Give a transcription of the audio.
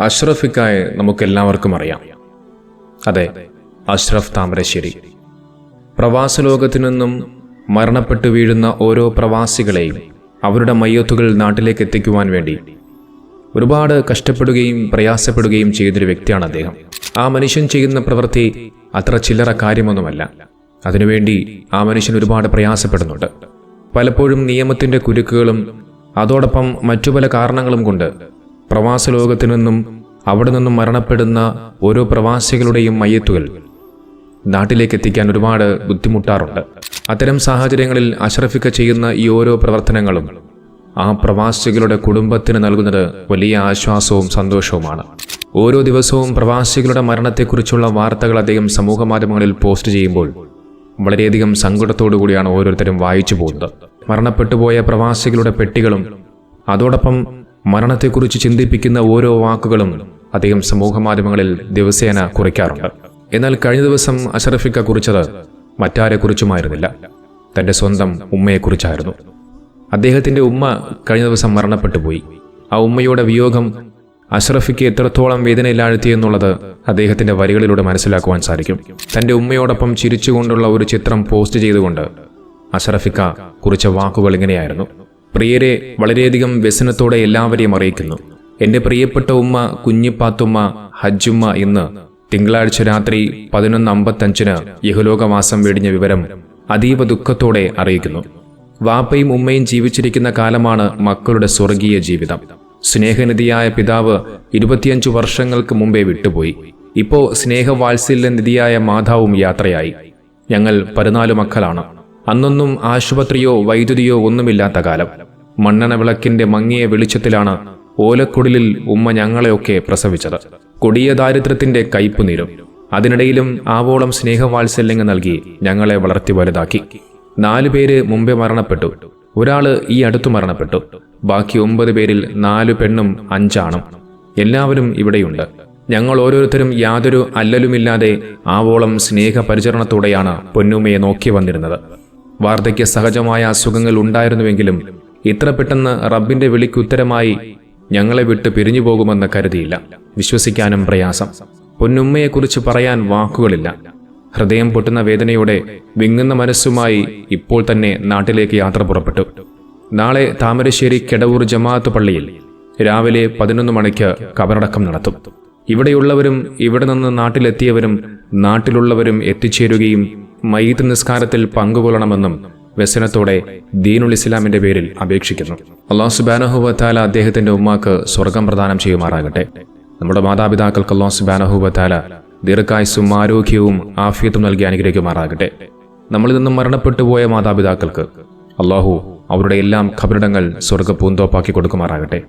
അഷ്റഫിക്കായെ നമുക്കെല്ലാവർക്കും അറിയാം. അതെ അഷ്റഫ് താമരശ്ശേരി. പ്രവാസ ലോകത്തു നിന്നും മരണപ്പെട്ടു വീഴുന്ന ഓരോ പ്രവാസികളെയും അവരുടെ മയ്യത്തുകൾ നാട്ടിലേക്ക് എത്തിക്കുവാൻ വേണ്ടി ഒരുപാട് കഷ്ടപ്പെടുകയും പ്രയാസപ്പെടുകയും ചെയ്തൊരു വ്യക്തിയാണ് അദ്ദേഹം. ആ മനുഷ്യൻ ചെയ്യുന്ന പ്രവൃത്തി അത്ര ചില്ലറ കാര്യമൊന്നുമല്ല. അതിനുവേണ്ടി ആ മനുഷ്യൻ ഒരുപാട് പ്രയാസപ്പെടുന്നുണ്ട്. പലപ്പോഴും നിയമത്തിന്റെ കുരുക്കുകളും അതോടൊപ്പം മറ്റു പല കാരണങ്ങളും കൊണ്ട് പ്രവാസ ലോകത്തു നിന്നും അവിടെ നിന്നും മരണപ്പെടുന്ന ഓരോ പ്രവാസികളുടെയും മയ്യത്തുകൾ നാട്ടിലേക്ക് എത്തിക്കാൻ ഒരുപാട് ബുദ്ധിമുട്ടാറുണ്ട്. അത്തരം സാഹചര്യങ്ങളിൽ അഷ്റഫിക്ക ചെയ്യുന്ന ഈ ഓരോ പ്രവർത്തനങ്ങളും ആ പ്രവാസികളുടെ കുടുംബത്തിന് നൽകുന്നത് വലിയ ആശ്വാസവും സന്തോഷവുമാണ്. ഓരോ ദിവസവും പ്രവാസികളുടെ മരണത്തെക്കുറിച്ചുള്ള വാർത്തകൾ അദ്ദേഹം സമൂഹ മാധ്യമങ്ങളിൽ പോസ്റ്റ് ചെയ്യുമ്പോൾ വളരെയധികം സങ്കടത്തോടു കൂടിയാണ് ഓരോരുത്തരും വായിച്ചു പോകുന്നത്. മരണപ്പെട്ടുപോയ പ്രവാസികളുടെ പെട്ടികളും അതോടൊപ്പം മരണത്തെക്കുറിച്ച് ചിന്തിപ്പിക്കുന്ന ഓരോ വാക്കുകളും അദ്ദേഹം സമൂഹ മാധ്യമങ്ങളിൽ ദിവസേന കുറിക്കാറുണ്ട്. എന്നാൽ കഴിഞ്ഞ ദിവസം അഷറഫിക്ക കുറിച്ചത് മറ്റാരെക്കുറിച്ചുമായിരുന്നില്ല. തന്റെ സ്വന്തം ഉമ്മയെക്കുറിച്ചായിരുന്നു. അദ്ദേഹത്തിന്റെ ഉമ്മ കഴിഞ്ഞ ദിവസം മരണപ്പെട്ടു പോയി. ആ ഉമ്മയുടെ വിയോഗം അഷ്റഫിക്ക് എത്രത്തോളം വേദനയിലാഴ്ത്തി എന്നുള്ളത് അദ്ദേഹത്തിന്റെ വരികളിലൂടെ മനസ്സിലാക്കുവാൻ സാധിക്കും. തന്റെ ഉമ്മയോടൊപ്പം ചിരിച്ചുകൊണ്ടുള്ള ഒരു ചിത്രം പോസ്റ്റ് ചെയ്തുകൊണ്ട് അഷറഫിക്ക കുറിച്ച വാക്കുകൾ ഇങ്ങനെയായിരുന്നു. പ്രിയരെ വളരെയധികം വ്യസനത്തോടെ എല്ലാവരെയും അറിയിക്കുന്നു. എന്റെ പ്രിയപ്പെട്ട ഉമ്മ കുഞ്ഞിപ്പാത്തുമ്മ ഹജ്ജുമ്മ ഇന്ന് തിങ്കളാഴ്ച രാത്രി പതിനൊന്ന് അമ്പത്തഞ്ചിന് യഹുലോകവാസം വെടിഞ്ഞ വിവരം അതീവ ദുഃഖത്തോടെ അറിയിക്കുന്നു. വാപ്പയും ഉമ്മയും ജീവിച്ചിരിക്കുന്ന കാലമാണ് മക്കളുടെ സ്വർഗീയ ജീവിതം. സ്നേഹനിധിയായ പിതാവ് ഇരുപത്തിയഞ്ചു വർഷങ്ങൾക്ക് മുമ്പേ വിട്ടുപോയി. ഇപ്പോ സ്നേഹവാത്സല്യ നിധിയായ മാതാവും യാത്രയായി. ഞങ്ങൾ പതിനാല് മക്കളാണ്. അന്നൊന്നും ആശുപത്രിയോ വൈദ്യുതിയോ ഒന്നുമില്ലാത്ത കാലം. മണ്ണെണ്ണ വിളക്കിന്റെ മങ്ങിയ വെളിച്ചത്തിലാണ് ഓലക്കുടലിൽ ഉമ്മ ഞങ്ങളെയൊക്കെ പ്രസവിച്ചത്. കൊടിയ ദാരിദ്ര്യത്തിന്റെ കയ്പുനീരും അതിനിടയിലും ആവോളം സ്നേഹവാത്സല്യങ്ങൾ നൽകി ഞങ്ങളെ വളർത്തി വലുതാക്കി. നാലു പേര് മുമ്പേ മരണപ്പെട്ടു. ഒരാൾ ഈ അടുത്തു മരണപ്പെട്ടു. ബാക്കി ഒമ്പത് പേരിൽ നാലു പെണ്ണും അഞ്ചാണും. എല്ലാവരും ഇവിടെയുണ്ട്. ഞങ്ങൾ ഓരോരുത്തരും യാതൊരു അല്ലലുമില്ലാതെ ആവോളം സ്നേഹപരിചരണത്തോടെയാണ് പൊന്നുമ്മയെ നോക്കി വന്നിരുന്നത്. വാർദ്ധക്യ സഹജമായ അസുഖങ്ങൾ ഉണ്ടായിരുന്നുവെങ്കിലും ഇത്ര പെട്ടെന്ന് റബ്ബിന്റെ വിളിക്കുത്തരമായി ഞങ്ങളെ വിട്ട് പിരിഞ്ഞു പോകുമെന്ന് കരുതിയില്ല. വിശ്വസിക്കാനും പ്രയാസം. പൊന്നുമ്മയെക്കുറിച്ച് പറയാൻ വാക്കുകളില്ല. ഹൃദയം പൊട്ടുന്ന വേദനയോടെ വിങ്ങുന്ന മനസ്സുമായി ഇപ്പോൾ തന്നെ നാട്ടിലേക്ക് യാത്ര പുറപ്പെട്ടു. നാളെ താമരശ്ശേരി കെടവൂർ ജമാഅത്ത് പള്ളിയിൽ രാവിലെ പതിനൊന്ന് മണിക്ക് കബറടക്കം നടത്തും. ഇവിടെയുള്ളവരും ഇവിടെ നിന്ന് നാട്ടിലെത്തിയവരും നാട്ടിലുള്ളവരും എത്തിച്ചേരുകയും മയ്യത്ത് നിസ്കാരത്തിൽ പങ്കുകൊള്ളണമെന്നും വ്യസനത്തോടെ ദീനുൽ ഇസ്ലാമിന്റെ പേരിൽ അപേക്ഷിക്കുന്നു. അള്ളാഹു സുബാനഹുബത്താല അദ്ദേഹത്തിന്റെ ഉമ്മാക്ക് സ്വർഗം പ്രദാനം ചെയ്യുമാറാകട്ടെ. നമ്മുടെ മാതാപിതാക്കൾക്ക് അള്ളാഹു സുബാനഹുബത്താല ദീർഘായുസും ആരോഗ്യവും ആഫിയത്തും നൽകി അനുഗ്രഹിക്കുമാറാകട്ടെ. നമ്മളിൽ നിന്നും മരണപ്പെട്ടു പോയ മാതാപിതാക്കൾക്ക് അള്ളാഹു അവരുടെ എല്ലാം ഖബറിടങ്ങൾ സ്വർഗ പൂന്തോപ്പാക്കി കൊടുക്കുമാറാകട്ടെ.